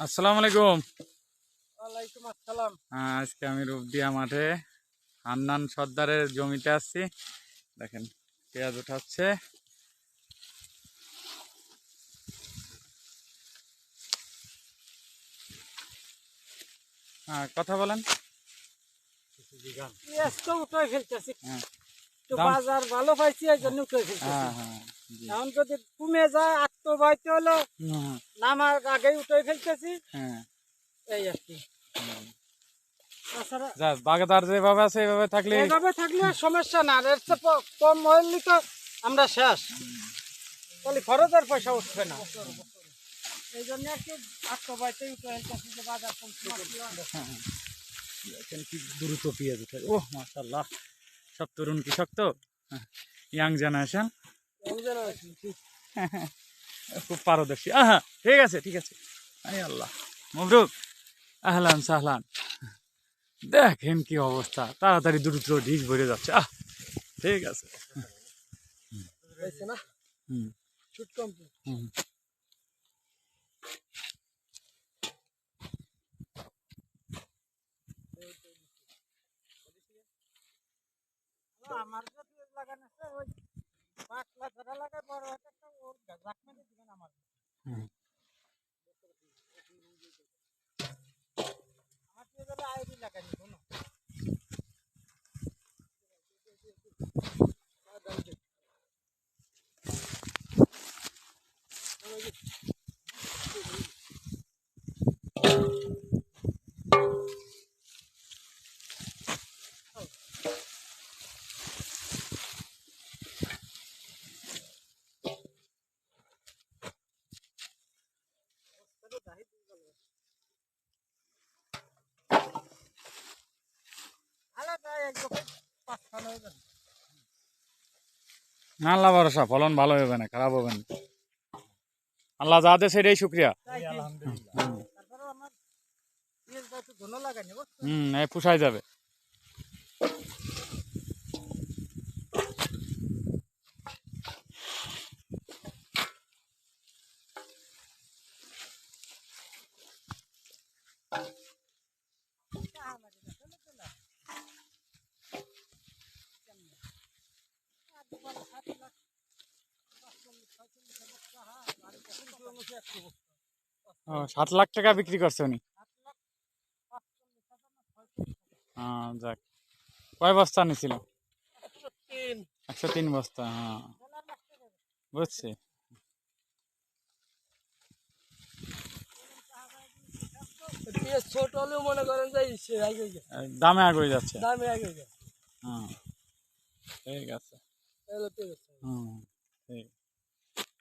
আসসালামু আলাইকুম। ওয়ালাইকুম আসসালাম। আজকে আমি রূপদিয়া মাঠে হান্নান সর্দারের জমিতে আসছি দেখেন পেঁয়াজ উঠাচ্ছে। হ্যাঁ কথা বলেন। পেঁয়াজ তো উঠে ফেলতেছি। হ্যাঁ। বাজার ভালো পাইছি এই জন্য উঠে ফেলতেছি। হ্যাঁ হ্যাঁ। এখন যদি কমে যায় আত্মবাহিত হলো হুম, নামার আগেই উঠে ফেলতেছি। হ্যাঁ। এই আর কি। বাগদার যেভাবে আছে এইভাবে থাকলে এইভাবে থাকলে সমস্যা না এর কম হইলে তো আমরা শেষ। তাহলে খরচের পয়সা উঠবে না। এই জন্য একটু আত্মবাহিতই উঠে ফেলতেছি যে বাজার কমছে কি দ্রুত পেঁয়াজ উঠে ও মাশাল্লাহ সব তরুণ কৃষক তো? Young generation. খুব পারদর্শী। আহা, ঠিক আছে ঠিক আছে। আরে আল্লাহ, মবরুক, আহলান সাহলান। দেখেন কি অবস্থা, তাড়াতাড়ি দ্রুত ঢিস ভরে যাচ্ছে। আহ, ঠিক আছে। না হুম। আমার লাগানো আছে ওই পাঁচলা যারা লাগায় বড় একটা ওর জাক মেরে দিবেন আমার হুম। আমার দিয়ে যাবে আইডি লাগানি শোনো ভালো তাই এক দফে পাঁচ খান হয়ে যাবে না আল্লাহ ভরসা ফলন ভালো হবে না খারাপ হবে না। আল্লাহ যা দেয় সেটাই শুক্রিয়া। হুম। এই পুষাই যাবে। ও, সাত লাখ টাকা বিক্রি করছে উনি? যাক। কয় বস্তা নিছিল একশো তিন বস্তা হ্যাঁ। বুঝছি। ছোট হলেও মনে করেন যে সে আগে এই দামে আগে যাচ্ছে দামে হ্যাঁ ঠিক আছে। হুম ঠিক।